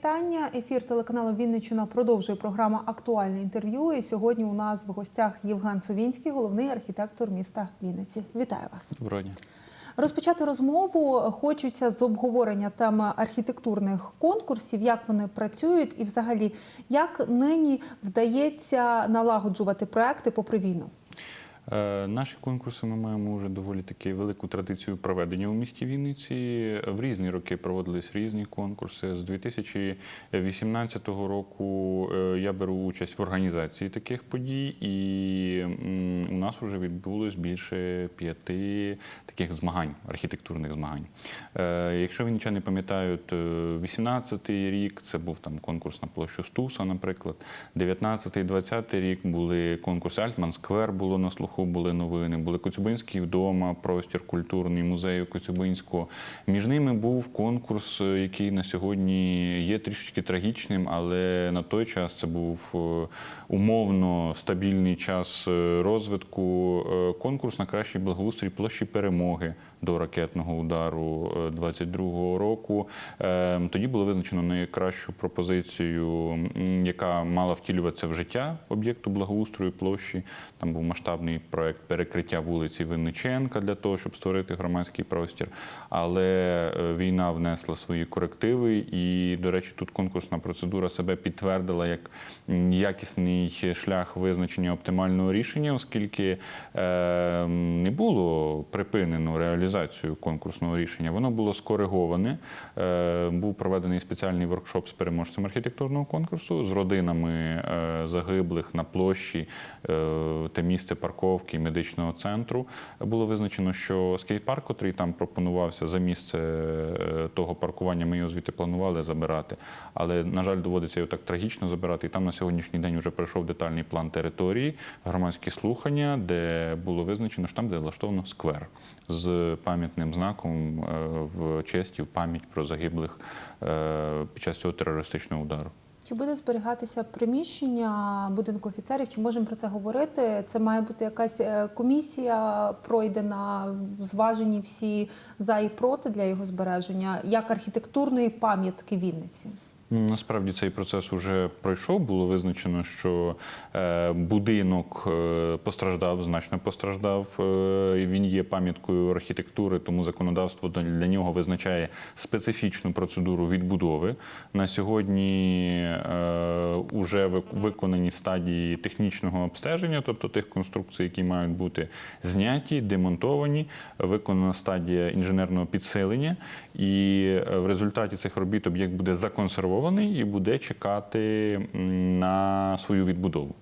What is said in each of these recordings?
вітання. Ефір телеканалу Вінниччина продовжує програма Актуальне інтерв'ю. І сьогодні у нас в гостях Євген Совінський, головний архітектор міста Вінниці. Вітаю вас. Доброго дня. Розпочати розмову хочеться з обговорення теми архітектурних конкурсів, як вони працюють, і взагалі як нині вдається налагоджувати проекти попри війну. Е, Наші конкурси ми маємо вже доволі таки велику традицію проведення у місті Вінниці. В різні роки проводились різні конкурси. З 2018 року е, я беру участь в організації таких подій, і у нас вже відбулось більше п'яти таких змагань, архітектурних змагань. Е, Якщо ви нічого не пам'ятають, 18-й рік це був там конкурс на площу Стуса, наприклад. 19-й, 20-й рік були конкурси Альтман Сквер було на слуху, були новини, були Коцюбинський вдома, простір культурний музею Коцюбинського. Між ними був конкурс, е, який на сьогодні є трішечки трагічним, але на той час це був е, умовно стабільний час е, розвитку. Конкурс на кращий благоустрій площі перемоги до ракетного удару е, 22-го року. Е, Тоді було визначено найкращу пропозицію, яка мала втілюватися в життя об'єкту благоустрою площі. Там був масштабний проект перекриття вулиці Винниченка для того, щоб створити громадський простір. Але е, війна внесла свої корективи, і, до речі, тут конкурсна процедура себе підтвердила як якісний шлях визначення оптимального рішення, оскільки е, не було припинено реалізацію конкурсного рішення. Воно було скориговане. Е, був проведений спеціальний воркшоп з переможцем архітектурного конкурсу з родинами е, загиблих на площі е, те місце парковки медичного центру. Було визначено, що скейт-парк, котрий там пропонувався за місце того паркування, ми його звідти планували забирати. Але, на жаль, доводиться його так трагічно забирати. І там на сьогоднішній день вже пройшов детальний план території, громадські слухання, де було визначено, що там, де влаштовано сквер з пам'ятним знаком е, в честь в пам'ять про загиблих е, під час цього терористичного удару. Чи буде зберігатися приміщення будинку офіцерів? Чи можемо про це говорити? Це має бути якась е, комісія пройдена, зважені всі за і проти для його збереження, як архітектурної пам'ятки Вінниці. Насправді цей процес вже пройшов. Було визначено, що е, будинок е, постраждав, значно постраждав. Е, він є пам'яткою архітектури, тому законодавство для нього визначає специфічну процедуру відбудови. На сьогодні вже виконані стадії технічного обстеження, тобто тих конструкцій, які мають бути зняті, демонтовані, виконана стадія інженерного підсилення, і в результаті цих робіт об'єкт буде законсервований і буде чекати на свою відбудову.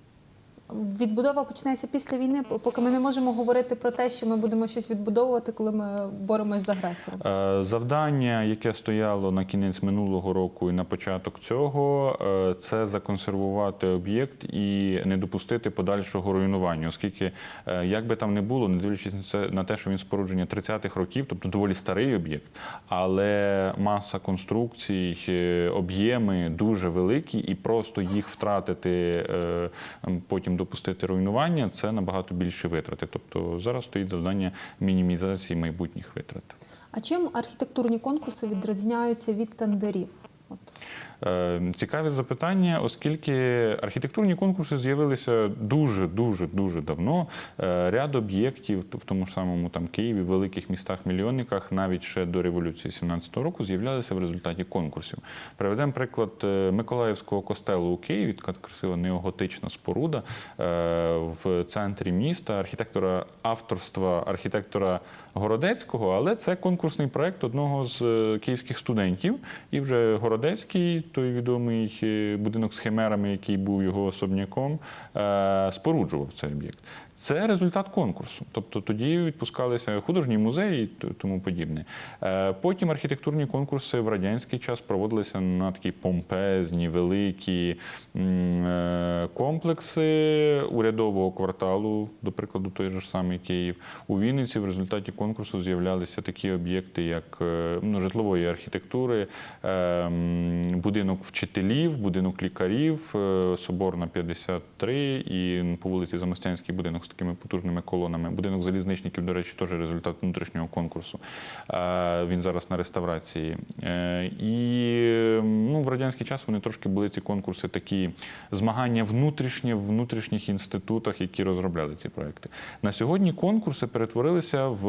Відбудова почнеться після війни, поки ми не можемо говорити про те, що ми будемо щось відбудовувати, коли ми боремось з агресором. Е, Завдання, яке стояло на кінець минулого року і на початок цього, е, це законсервувати об'єкт і не допустити подальшого руйнування, оскільки, е, як би там не було, не дивлячись на те, що він спорудження 30-х років, тобто доволі старий об'єкт, але маса конструкцій, об'єми дуже великі, і просто їх втратити потім допустити руйнування це набагато більше витрати. Тобто зараз стоїть завдання мінімізації майбутніх витрат. А чим архітектурні конкурси відрізняються від тендерів? От. Е, Цікаве запитання, оскільки архітектурні конкурси з'явилися дуже дуже дуже давно. Е, Ряд об'єктів в тому ж самому там Києві, великих містах, мільйонниках, навіть ще до революції 17-го року, з'являлися в результаті конкурсів. Приведемо приклад е, Миколаївського костелу у Києві, така красива неоготична споруда в центрі міста, архітектора авторства архітектора Городецького, але це конкурсний проект одного з е, київських студентів. І вже Городецький, той відомий е, будинок з химерами, який був його особняком, е, споруджував цей об'єкт. Це результат конкурсу. Тобто тоді відпускалися художні музеї і тому подібне. Потім архітектурні конкурси в радянський час проводилися на такі помпезні, великі комплекси урядового кварталу, до прикладу, той же самий Київ. У Вінниці в результаті конкурсу з'являлися такі об'єкти, як е, ну, житлової архітектури, е, м, м, будинок вчителів, будинок лікарів, е, Соборна 53 і по вулиці Замостянський будинок з такими потужними колонами. Будинок залізничників, до речі, теж результат внутрішнього конкурсу. Е, Він зараз на реставрації. І ну, в радянський час вони трошки були ці конкурси такі змагання внутрішнє в внутрішніх інститутах, які розробляли ці проекти. На сьогодні конкурси перетворилися в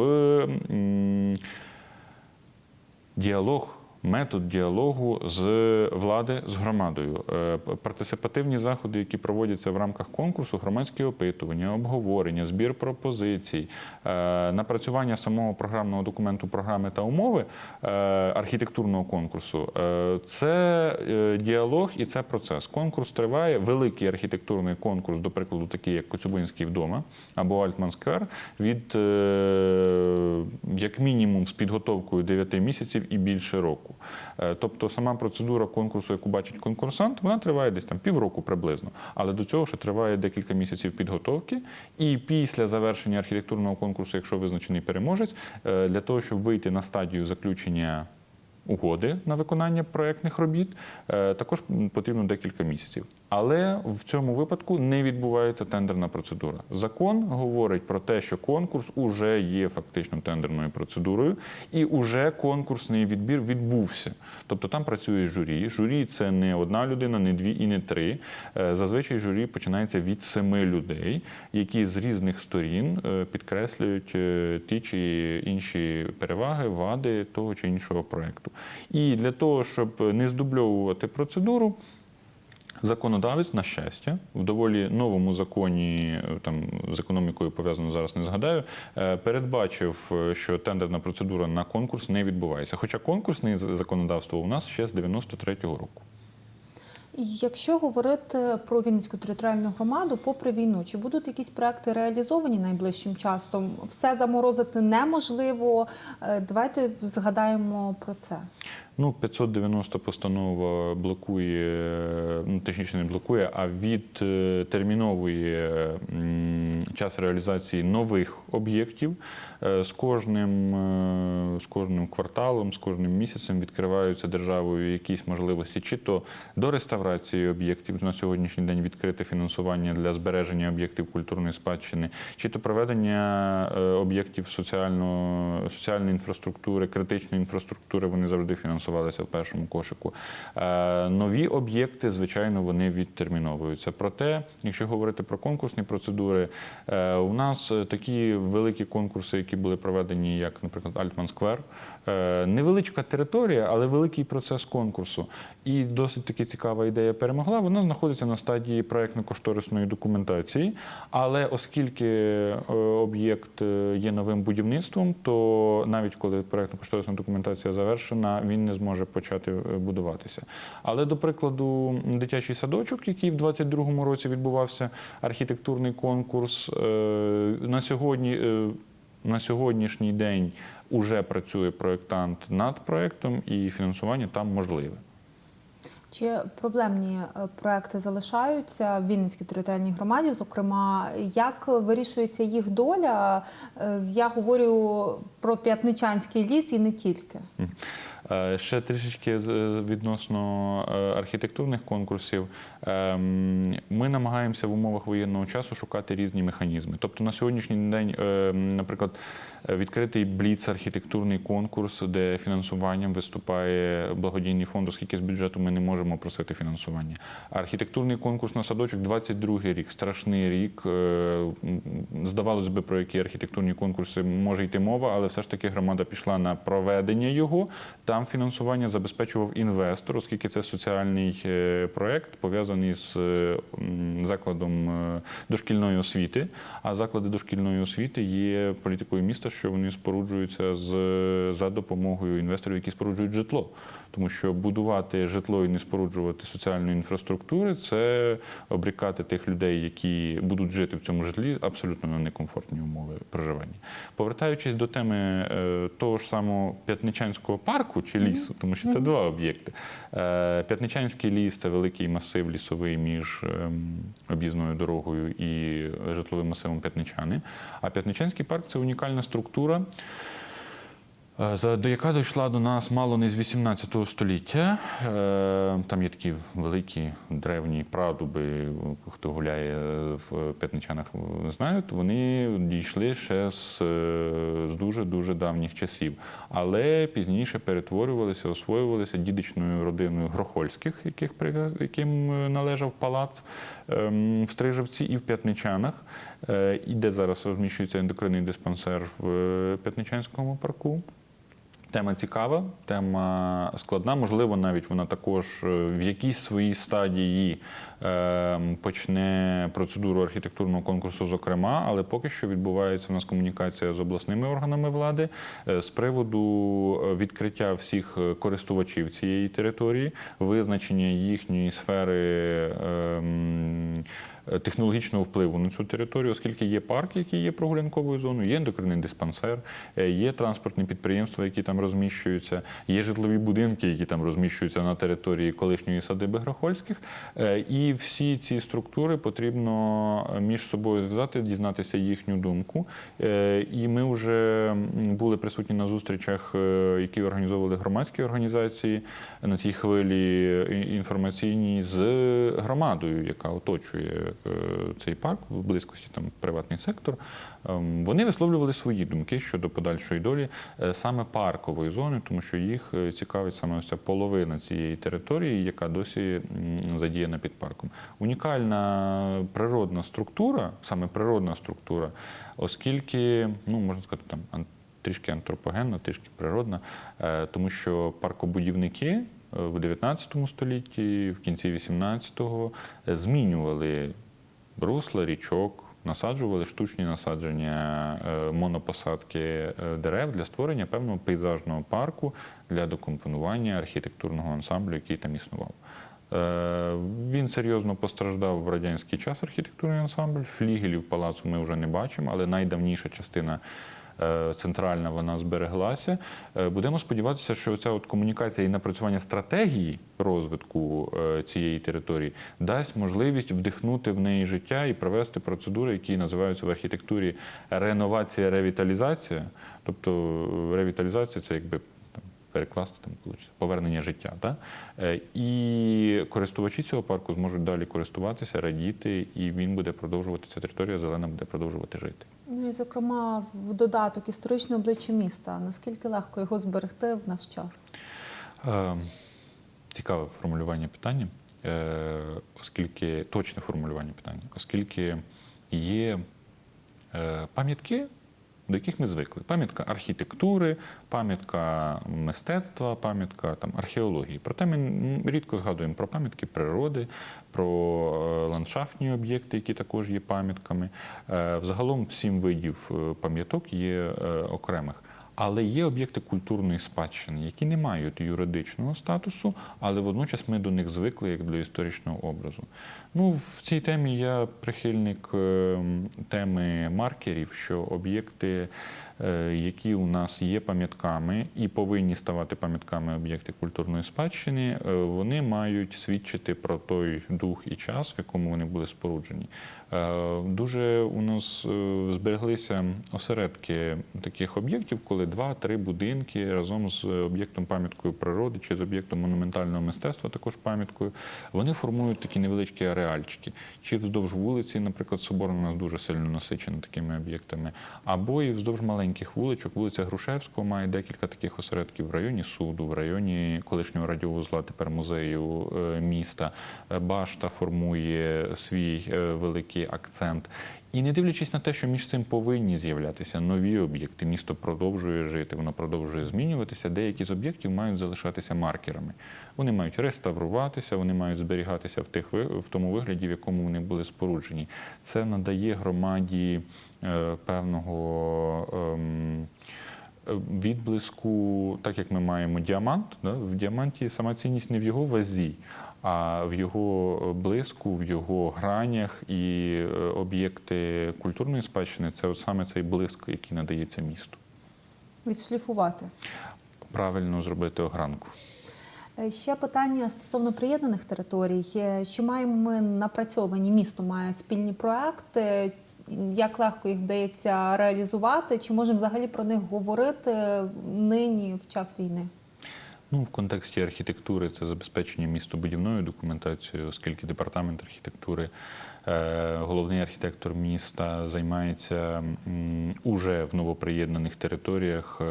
діалог. Метод діалогу з влади з громадою, Е, партисипативні заходи, які проводяться в рамках конкурсу, громадські опитування, обговорення, збір пропозицій, е, напрацювання самого програмного документу програми та умови е, архітектурного конкурсу це діалог і це процес. Конкурс триває. Великий архітектурний конкурс, до прикладу, такий як Коцюбинський вдома або Альтман Сквер, від як мінімум з підготовкою 9 місяців і більше року. Е, Тобто сама процедура конкурсу, яку бачить конкурсант, вона триває десь там півроку приблизно. Але до цього ще триває декілька місяців підготовки. І після завершення архітектурного конкурсу, якщо визначений переможець, е, для того, щоб вийти на стадію заключення угоди на виконання проєктних робіт, е, також потрібно декілька місяців. Але в цьому випадку не відбувається тендерна процедура. Закон говорить про те, що конкурс уже є фактично тендерною процедурою, і уже конкурсний відбір відбувся. Тобто там працює журі. Журі це не одна людина, не дві і не три. Е, Зазвичай журі починається від семи людей, які з різних сторін е, підкреслюють е, ті чи інші переваги, вади того чи іншого проекту. І для того, щоб не здубльовувати процедуру. Законодавець, на щастя, в доволі новому законі, е, там з економікою пов'язано зараз не згадаю, е, передбачив, е, що тендерна процедура на конкурс не відбувається. Хоча конкурсне законодавство у нас ще з 93-го року. Якщо говорити про Вінницьку територіальну громаду, попри війну, чи будуть якісь проекти реалізовані найближчим часом? Все заморозити неможливо. Давайте згадаємо про це. Ну, 590 постанова блокує, ну точніше не блокує, а відтерміновує м, час реалізації нових об'єктів. Е, З кожним, е, з кожним кварталом, з кожним місяцем відкриваються державою якісь можливості, чи то до реставрації об'єктів. На сьогоднішній день відкрите фінансування для збереження об'єктів культурної спадщини, чи то проведення е, об'єктів соціально, соціальної інфраструктури, критичної інфраструктури, вони завжди фінансувалися в першому кошику. Е, Нові об'єкти, звичайно, вони відтерміновуються. Проте, якщо говорити про конкурсні процедури, е, у нас такі великі конкурси, які були проведені, як, наприклад, Альтман Сквер, невеличка територія, але великий процес конкурсу. І досить таки цікава ідея перемогла. Вона знаходиться на стадії проектно-кошторисної документації. Але оскільки е, об'єкт е, є новим будівництвом, то навіть коли проектно-кошторисна документація завершена, він не зможе почати е, будуватися. Але, до прикладу, дитячий садочок, який в 22-му році відбувався архітектурний конкурс, е, на сьогодні. На сьогоднішній день уже працює проєктант над проєктом, і фінансування там можливе. Чи проблемні е, проекти залишаються в Вінницькій територіальній громаді? Зокрема, як вирішується їх доля? Е, Я говорю про П'ятничанський ліс і не тільки. Е, Ще трішечки відносно е, архітектурних конкурсів. Ем, Ми намагаємося в умовах воєнного часу шукати різні механізми. Тобто на сьогоднішній день, е, наприклад, е, відкритий бліц архітектурний конкурс, де фінансуванням виступає благодійний фонд, оскільки з бюджету ми не можемо просити фінансування. Архітектурний конкурс на садочок 22-й рік, страшний рік. Е, Здавалось би, про які архітектурні конкурси може йти мова, але все ж таки громада пішла на проведення його. Там фінансування забезпечував інвестор, оскільки це соціальний е, проект, пов'язаний з е, закладом е, дошкільної освіти. А заклади дошкільної освіти є політикою міста, що вони споруджуються з, за допомогою інвесторів, які споруджують житло. Тому що будувати житло і не споруджувати соціальної інфраструктури це обрікати тих людей, які будуть жити в цьому житлі, абсолютно на некомфортні умови проживання. Повертаючись до теми е, того ж самого П'ятничанського парку чи лісу, тому що це два об'єкти. Е, П'ятничанський ліс це великий масив лісовий між ем, об'їзною дорогою і житловим масивом П'ятничани. А П'ятничанський парк це унікальна структура. Е, до яка дійшла до нас мало не з 18 століття. Е, Там є такі великі древні прадуби, хто гуляє в П'ятничанах, знають, вони дійшли ще з, дуже-дуже давніх часів. Але пізніше перетворювалися, освоювалися дідичною родиною Грохольських, яких, яким е, належав палац ем, в Стрижевці і в П'ятничанах, і де зараз розміщується ендокринний диспансер в П'ятничанському парку. Тема цікава, тема складна. Можливо, навіть вона також е, в якійсь своїй стадії е, почне процедуру архітектурного конкурсу, зокрема, але поки що відбувається у нас комунікація з обласними органами влади е, з приводу е, відкриття всіх користувачів цієї території, визначення їхньої сфери. Технологічного впливу на цю територію, оскільки є парк, який є прогулянковою зоною, є ендокринний диспансер, е, є транспортні підприємства, які там розміщуються, є житлові будинки, які там розміщуються на території колишньої садиби Грохольських. Е, І всі ці структури потрібно е, між собою зв'язати, дізнатися їхню думку. І ми вже були присутні на зустрічах, які організовували громадські організації на цій хвилі інформаційній з громадою, яка оточує цей парк в близькості там приватний сектор. Ем, Вони висловлювали свої думки щодо подальшої долі е, саме паркової зони, тому що їх е, цікавить саме ось ця половина цієї території, яка досі задіяна під парком. Унікальна природна структура, саме природна структура, оскільки, ну можна сказати, там трішки антропогенна, трішки природна, е, тому що паркобудівники е, в 19 столітті, в кінці 18-го е, змінювали русла річок, насаджували штучні насадження е, монопосадки е, дерев для створення певного пейзажного парку для докомпонування архітектурного ансамблю, який там існував. Е, Він серйозно постраждав в радянський час архітектурний ансамбль. Флігелів палацу ми вже не бачимо, але найдавніша частина центральна вона збереглася. Е, Будемо сподіватися, що ця от комунікація і напрацювання стратегії розвитку е, цієї території дасть можливість вдихнути в неї життя і провести процедури, які називаються в архітектурі реновація, ревіталізація. Тобто е, ревіталізація це якби перекласти там вийде, повернення життя. Да? Е, І користувачі цього парку зможуть далі користуватися, радіти, і він буде продовжувати ця територія зелена буде продовжувати жити. Ну і зокрема, в додаток історичне обличчя міста. Наскільки легко його зберегти в наш час? Е, Цікаве формулювання питання, е, оскільки точне формулювання питання, оскільки є е, пам'ятки, до яких ми звикли. Пам'ятка архітектури, пам'ятка мистецтва, пам'ятка там, археології. Проте ми рідко згадуємо про пам'ятки природи, про е, ландшафтні об'єкти, які також є пам'ятками. Е, Взагалом сім видів е, пам'яток є окремих. Але є об'єкти культурної спадщини, які не мають юридичного статусу, але водночас ми до них звикли як до історичного образу. Ну, в цій темі я прихильник е, теми маркерів, що об'єкти, е, які у нас є пам'ятками і повинні ставати пам'ятками об'єкти культурної спадщини, е, вони мають свідчити про той дух і час, в якому вони були споруджені. Е, Дуже у нас збереглися осередки таких об'єктів, коли два-три будинки разом з об'єктом пам'яткою природи чи з об'єктом монументального мистецтва, також пам'яткою, вони формують такі невеличкі ареальчики. Чи вздовж вулиці, наприклад, Соборна у нас дуже сильно насичена такими об'єктами, або і вздовж маленьких вуличок. Вулиця Грушевського має декілька таких осередків в районі суду, в районі колишнього радіовузла, тепер музею е, міста. Е, Башта формує свій е, великий акцент. І не дивлячись на те, що між цим повинні з'являтися нові об'єкти, місто продовжує жити, воно продовжує змінюватися. Деякі з об'єктів мають залишатися маркерами. Вони мають реставруватися, вони мають зберігатися в тих в тому вигляді, в якому вони були споруджені. Це надає громаді е, певного. е, Відблиску, так як ми маємо діамант, да? в діаманті сама цінність не в його вазі, а в його блиску, в його гранях і е, об'єкти культурної спадщини це от саме цей блиск, який надається місту. Відшліфувати. Правильно зробити огранку. Е, Ще питання стосовно приєднаних територій. Е, Чи маємо ми напрацьовані місто має спільні проекти? як легко їх вдається реалізувати? Чи можемо взагалі про них говорити нині в час війни? Ну, в контексті архітектури це забезпечення містобудівною документацією, оскільки департамент архітектури, головний архітектор міста займається уже в новоприєднаних територіях е,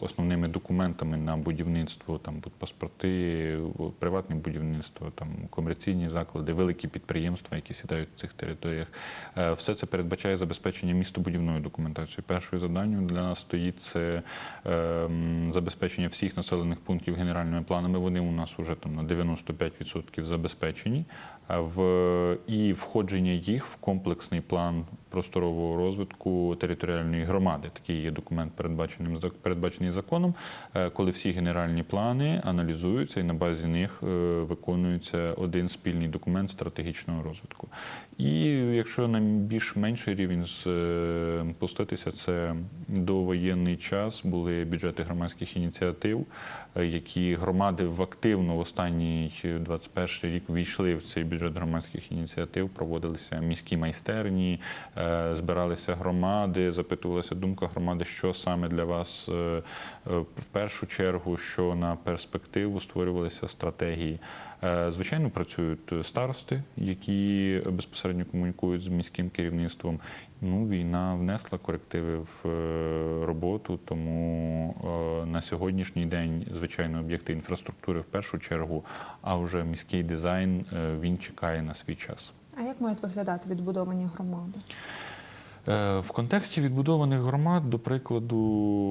основними документами на будівництво, там будь паспорти, приватне будівництво, там комерційні заклади, великі підприємства, які сідають в цих територіях. Е, Все це передбачає забезпечення містобудівною документацією. Першою завданням для нас стоїть це е, забезпечення всіх населених пунктів генеральними планами. Вони у нас вже там на 95% забезпечені. В і входження їх в комплексний план просторового розвитку територіальної громади. Такий є документ, передбаченим передбачений законом, е, коли всі генеральні плани аналізуються і на базі них е, виконується один спільний документ стратегічного розвитку. І якщо на більш менший рівень е, спуститися, це довоєнний час були бюджети громадських ініціатив, е, які громади в активно в останній 21 рік війшли в цей бюджет громадських ініціатив, проводилися міські майстерні, е, збиралися громади, запитувалася думка громади, що саме для вас е, е, в першу чергу, що на перспективу створювалися стратегії. Е, Звичайно, працюють старости, які безпосередньо комунікують з міським керівництвом. Ну, війна внесла корективи в е, роботу, тому е, на сьогоднішній день, звичайно, об'єкти інфраструктури в першу чергу, а вже міський дизайн е, він чекає на свій час. А як мають виглядати відбудовані громади? Е, В контексті відбудованих громад, до прикладу,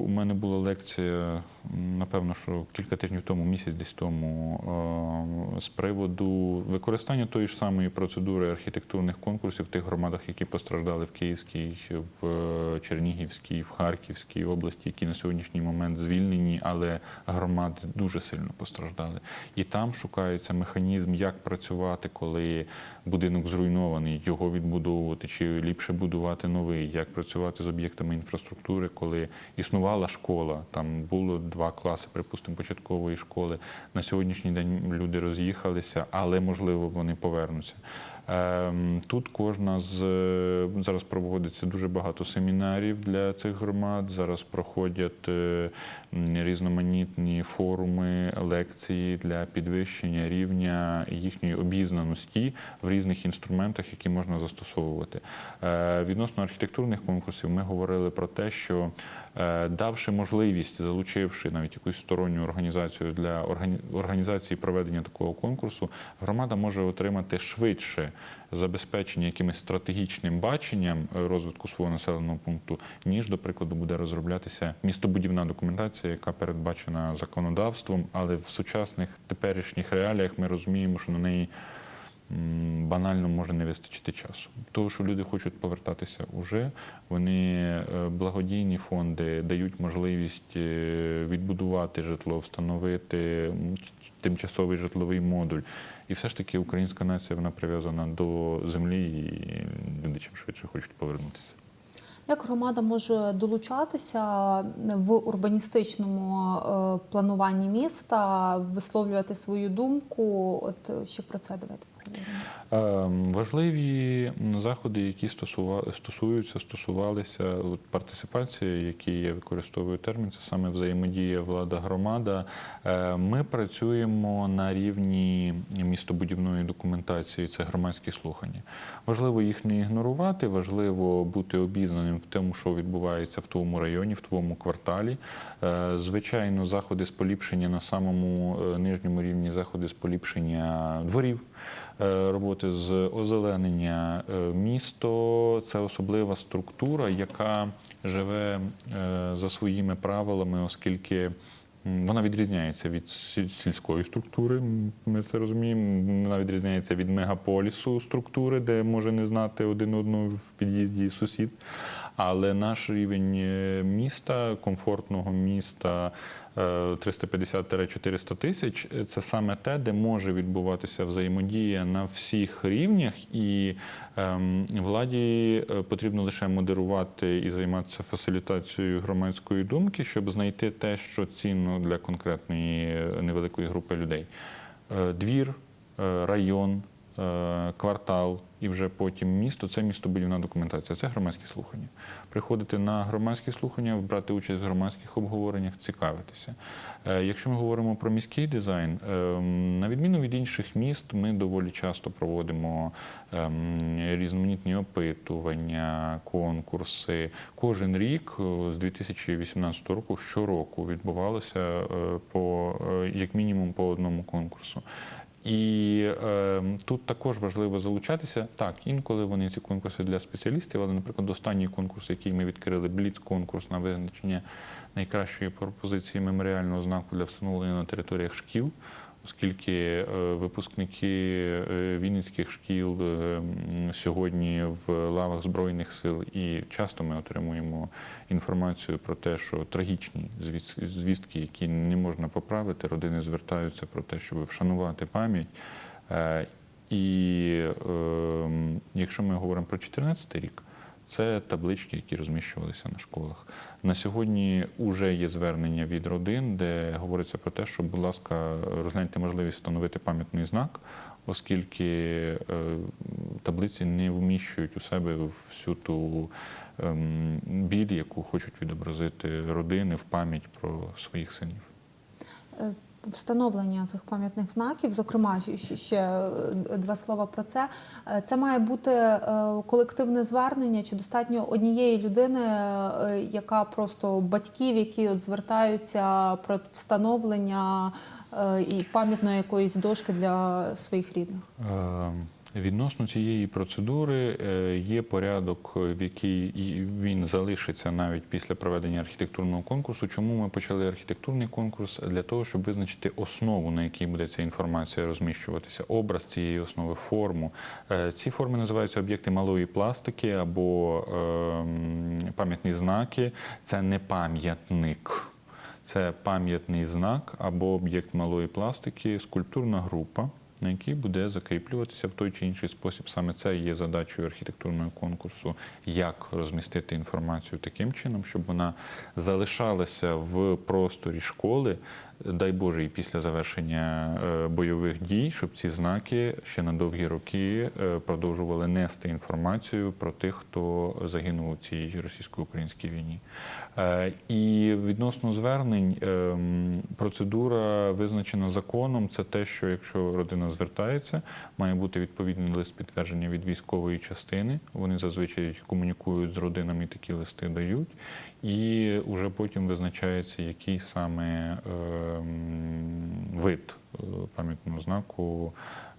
у мене була лекція, напевно, що кілька тижнів тому, місяць десь тому, е, з приводу використання тої ж самої процедури архітектурних конкурсів в тих громадах, які постраждали в Київській, в Чернігівській, в Харківській області, які на сьогоднішній момент звільнені, але громади дуже сильно постраждали. І там шукається механізм, як працювати, коли будинок зруйнований, його відбудовувати, чи ліпше будувати новий, як працювати з об'єктами інфраструктури, коли існувала школа, там було два класи, припустимо, початкової школи. На сьогоднішній день люди роз'їхалися, але можливо вони повернуться. Ем, Тут кожна з зараз проводиться дуже багато семінарів для цих громад. Зараз проходять е, різноманітні форуми, лекції для підвищення рівня їхньої обізнаності в різних інструментах, які можна застосовувати. Е, Відносно архітектурних конкурсів, ми говорили про те, що е, давши можливість, залучивши навіть якусь сторонню організацію для органі- організації проведення такого конкурсу, громада може отримати швидше забезпечення якимось стратегічним баченням е, розвитку свого населеного пункту, ніж, до прикладу, буде розроблятися містобудівна документація, яка передбачена законодавством, але в сучасних теперішніх реаліях ми розуміємо, що на неї банально може не вистачити часу. Того, що люди хочуть повертатися уже, вони е, благодійні фонди дають можливість е, відбудувати житло, встановити тимчасовий житловий модуль. І все ж таки українська нація вона прив'язана до землі, і люди чим швидше хочуть повернутися. Як громада може долучатися в урбаністичному е, плануванні міста, висловлювати свою думку? От ще про це давайте Важливі заходи, які стосуються, стосувалися от партисипація, який я використовую термін, це саме взаємодія влада-громада. Е, Ми працюємо на рівні містобудівної документації, це громадські слухання. Важливо їх не ігнорувати, важливо бути обізнаним в тому, що відбувається в твоєму районі, в твоєму кварталі. Е, Звичайно, заходи з поліпшення на самому е, нижньому рівні, заходи з поліпшення дворів. Е, Роботи з озеленення Е, місто це особлива структура, яка живе е, за своїми правилами, оскільки вона відрізняється від сільської структури. Ми це розуміємо. Вона відрізняється від мегаполісу структури, де може не знати один одного в під'їзді сусід. Але наш рівень е, міста, комфортного міста е, 350-400 тисяч е, це саме те, де може відбуватися взаємодія на всіх рівнях, і ем, владі е, потрібно лише модерувати і займатися фасилітацією громадської думки, щоб знайти те, що цінно для конкретної е, невеликої групи людей. Е, Двір, е, район, е, квартал і вже потім місто це містобудівна документація, це громадські слухання. Приходити на громадські слухання, брати участь в громадських обговореннях, цікавитися. Е, Якщо ми говоримо про міський дизайн, ем, на відміну від інших міст, ми доволі часто проводимо ем, різноманітні опитування, конкурси. Кожен рік е, з 2018 року щороку відбувалося е, по як мінімум по одному конкурсу. І е, тут також важливо залучатися. Так, інколи вони ці конкурси для спеціалістів, але, наприклад, останній конкурс, який ми відкрили, Бліц-конкурс на визначення найкращої пропозиції меморіального знаку для встановлення на територіях шкіл, оскільки е, випускники е, вінницьких шкіл е, сьогодні в лавах Збройних сил, і часто ми отримуємо інформацію про те, що трагічні звіс- звістки, які не можна поправити, родини звертаються про те, щоб вшанувати пам'ять. І е, якщо ми говоримо про 2014 рік, це таблички, які розміщувалися на школах. На сьогодні вже є звернення від родин, де говориться про те, що, будь ласка, розгляньте можливість встановити пам'ятний знак, оскільки е, таблиці не вміщують у себе всю ту ем, біль, яку хочуть відобразити родини в пам'ять про своїх синів. Встановлення цих пам'ятних знаків, зокрема, ще- е, два слова про це. Е, Це має бути е, колективне звернення чи достатньо однієї людини, яка просто батьків, які от звертаються про встановлення і пам'ятної якоїсь дошки для своїх рідних. Е, Відносно цієї процедури е, є порядок, в який він залишиться навіть після проведення архітектурного конкурсу. Чому ми почали архітектурний конкурс? Для того, щоб визначити основу, на якій буде ця інформація розміщуватися, образ цієї основи, форму. Е, Ці форми називаються об'єкти малої пластики або ем, пам'ятні знаки. Це не пам'ятник. Це пам'ятний знак або об'єкт малої пластики, скульптурна група, на якій буде закріплюватися в той чи інший спосіб. Саме це є задачею архітектурного конкурсу, як розмістити інформацію таким чином, щоб вона залишалася в просторі школи, дай Боже, і після завершення е, бойових дій, щоб ці знаки ще на довгі роки е, продовжували нести інформацію про тих, хто загинув у цій російсько-українській війні. Е, І відносно звернень, ем, процедура визначена законом. Це те, що якщо родина звертається, має бути відповідний лист підтвердження від військової частини. Вони зазвичай комунікують з родинами, такі листи дають. І вже потім визначається, який саме ем, вид е, пам'ятного знаку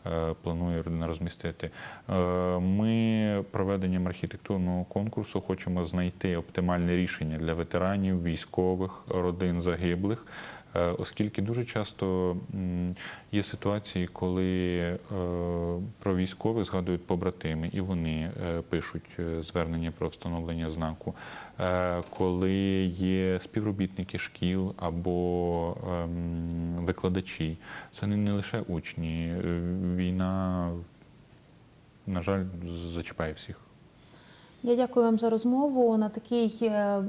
е, планує родина розмістити. Е, Ми проведенням архітектурного конкурсу хочемо знайти оптимальне рішення для ветеранів, військових, родин загиблих. Е, Оскільки дуже часто є ситуації, коли е, про військових згадують побратими, і вони е, пишуть звернення про встановлення знаку. Коли є співробітники шкіл або ем, викладачі, це не, лише учні. Війна, на жаль, зачіпає всіх. Я дякую вам за розмову. На такій е,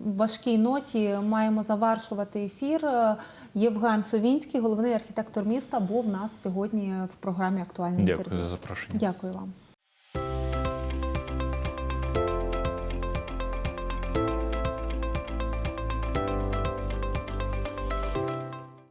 важкій ноті маємо завершувати ефір. Е, Євген Совінський, головний архітектор міста, був у нас сьогодні в програмі Актуальне Дякую за запрошення. Дякую вам.